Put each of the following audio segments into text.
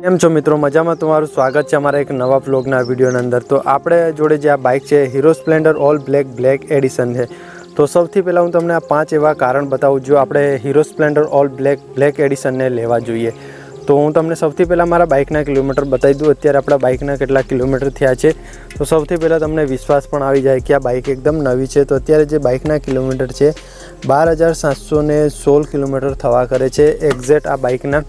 કેમ છો મિત્રો? મજામાં તમારું સ્વાગત છે અમારા એક નવા બ્લોગના વિડીયોની અંદર. તો આપણે જોડે જે આ બાઇક છે Hero Splendor all black black edition છે. તો સૌથી પહેલાં હું તમને આ પાંચ એવા કારણ બતાવું, જો આપણે Hero Splendor all black black એડિશનને લેવા જોઈએ. તો હું તમને સૌથી પહેલાં મારા બાઇકના કિલોમીટર બતાવી દઉં. અત્યારે આપણા બાઇકના કેટલા કિલોમીટર થયા છે. તો સૌથી પહેલાં તમને વિશ્વાસ પણ આવી જાય કે આ બાઇક એકદમ નવી છે. તો અત્યારે જે બાઇકના કિલોમીટર છે, બાર હજાર સાતસો સોળ કિલોમીટર થવા કરે છે. એક્ઝેક્ટ આ બાઇકના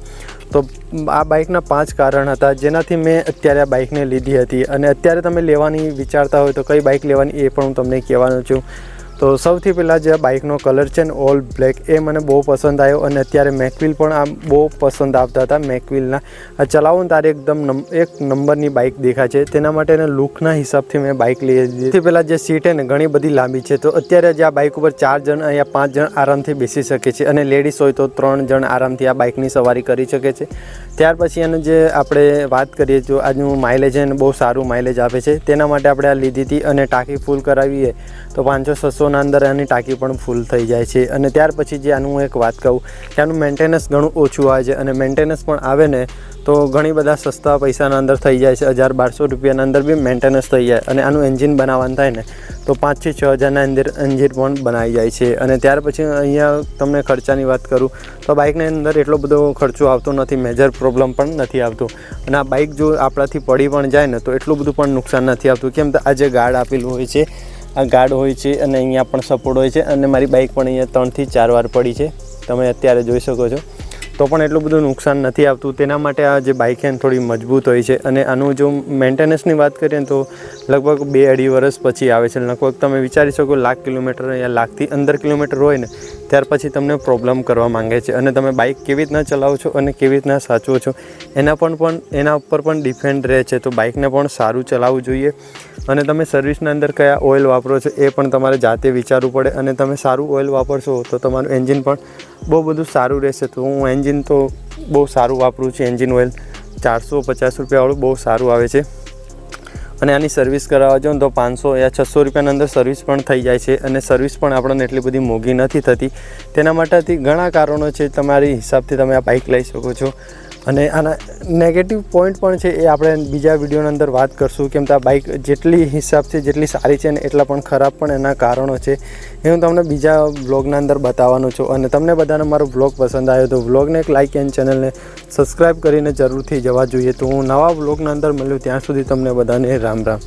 તો આ બાઇકના પાંચ કારણ હતા. જેનાથી મેં અત્યારે આ બાઇકને લીધી હતી. અને અત્યારે તમે લેવાની વિચારતા હોય તો કઈ બાઇક લેવાની એ પણ હું તમને કહેવાનો છું. તો સૌથી પહેલાં જે બાઇકનો કલર છે ને ઓલ બ્લેક, એ મને બહુ પસંદ આવ્યો અને અત્યારે મેકવિલ પણ આ બહુ પસંદ આવતા હતા મેકવિલના. આ ચલાવો તારે એકદમ એક નંબરની બાઇક દેખાય છે. તેના માટે એને લુકના હિસાબથી મેં બાઇક લઈ હતી પહેલાં જે સીટ છે ને ઘણી બધી લાંબી છે. તો અત્યારે જે આ બાઇક ઉપર ચાર જણ અહીંયા પાંચ જણ આરામથી બેસી શકે છે અને લેડીઝ હોય તો ત્રણ જણ આરામથી આ બાઇકની સવારી કરી શકે છે. ત્યાર પછી એને જે આપણે વાત કરીએ તો આજનું માઇલેજ છે ને બહુ સારું માઇલેજ આપે છે. તેના માટે આપણે આ લીધી હતી અને ટાંકી ફૂલ કરાવીએ તો પાંચસો છસોના અંદર આની ટાંકી પણ ફૂલ થઈ જાય છે. અને ત્યાર પછી જે આનું એક વાત કહું, કે આનું મેન્ટેનન્સ ઘણું ઓછું આવે છે. અને મેન્ટેનન્સ પણ આવે ને, તો ઘણી બધા સસ્તા પૈસાના અંદર થઈ જાય છે. હજાર બારસો રૂપિયાના અંદર બી મેન્ટેનન્સ થઈ જાય. અને આનું એન્જિન બનાવવાનું થાય ને, તો પાંચથી છ હજારના અંદર એન્જિન પણ બનાવી જાય છે. અને ત્યાર પછી અહીંયા તમને ખર્ચાની વાત કરું, તો બાઇકની અંદર એટલો બધો ખર્ચો આવતો નથી. મેજર પ્રોબ્લેમ પણ નથી આવતો. અને આ બાઇક જો આપણાથી પડી પણ જાય ને, તો એટલું બધું પણ નુકસાન નથી આવતું. કેમ તો આજે ગાર્ડ આપેલું હોય છે આ ગાર્ડ હોય છે અને અહીંયા પણ સપોર્ટ હોય છે અને મારી બાઇક પણ અહીંયા ત્રણથી ચાર વાર પડી છે. તમે અત્યારે જોઈ શકો છો. તો પણ એટલું બધું નુકસાન નથી આવતું. તેના માટે આ જે બાઇક છે થોડી મજબૂત હોય છે અને આનું જો મેન્ટેનન્સની વાત કરીએ તો લગભગ બે અઢી વર્ષ પછી આવે છે. લગભગ તમે વિચારી શકો લાખ કિલોમીટર યા લાખથી અંદર કિલોમીટર હોય ને ત્યાર પછી તમને પ્રોબ્લેમ કરવા માંગે છે. અને તમે બાઇક કેવી રીતના ચલાવો છો અને કેવી રીતના સાચવો છો, એના પણ પણ, એના ઉપર પણ ડિપેન્ડ રહે છે. તો બાઇકને પણ સારું ચલાવવું જોઈએ. અને તમે સર્વિસના અંદર કયા ઓઇલ વાપરો છો એ પણ તમારે જાતે વિચારવું પડે. અને તમે સારું ઓઇલ વાપરશો તો તમારું એન્જિન પણ બહુ બધું સારું રહેશે. તો હું એન્જિન તો બહુ સારું વાપરું છું. એન્જિન ઓઇલ ચારસો પચાસ રૂપિયાવાળું બહુ સારું આવે છે. અને આની સર્વિસ કરાવવા જાઓ તો પાંચસો યા છસો રૂપિયાની અંદર સર્વિસ પણ થઈ જાય છે અને સર્વિસ પણ આપણને એટલી બધી મોંઘી નથી થતી. તેના માટેથી ઘણા કારણો છે. તમારી હિસાબથી તમે આ બાઇક લઈ શકો છો. અને આના નેગેટિવ પોઈન્ટ પણ છે એ આપણે બીજા વિડીયોની અંદર વાત કરશું કેમ તો આ બાઇક જેટલી હિસાબથી જેટલી સારી છે ને એટલા પણ ખરાબ પણ એના કારણો છે. એ હું તમને બીજા વ્લોગના અંદર બતાવવાનો છું અને તમને બધાને મારો વ્લોગ પસંદ આવ્યો તો વ્લોગને એક લાઇક એન્ડ ચેનલને સબસ્ક્રાઈબ કરીને જરૂરથી જવા જોઈએ. તો હું નવા વ્લોગના અંદર મળ્યું ત્યાં સુધી તમને બધાને રામ રામ.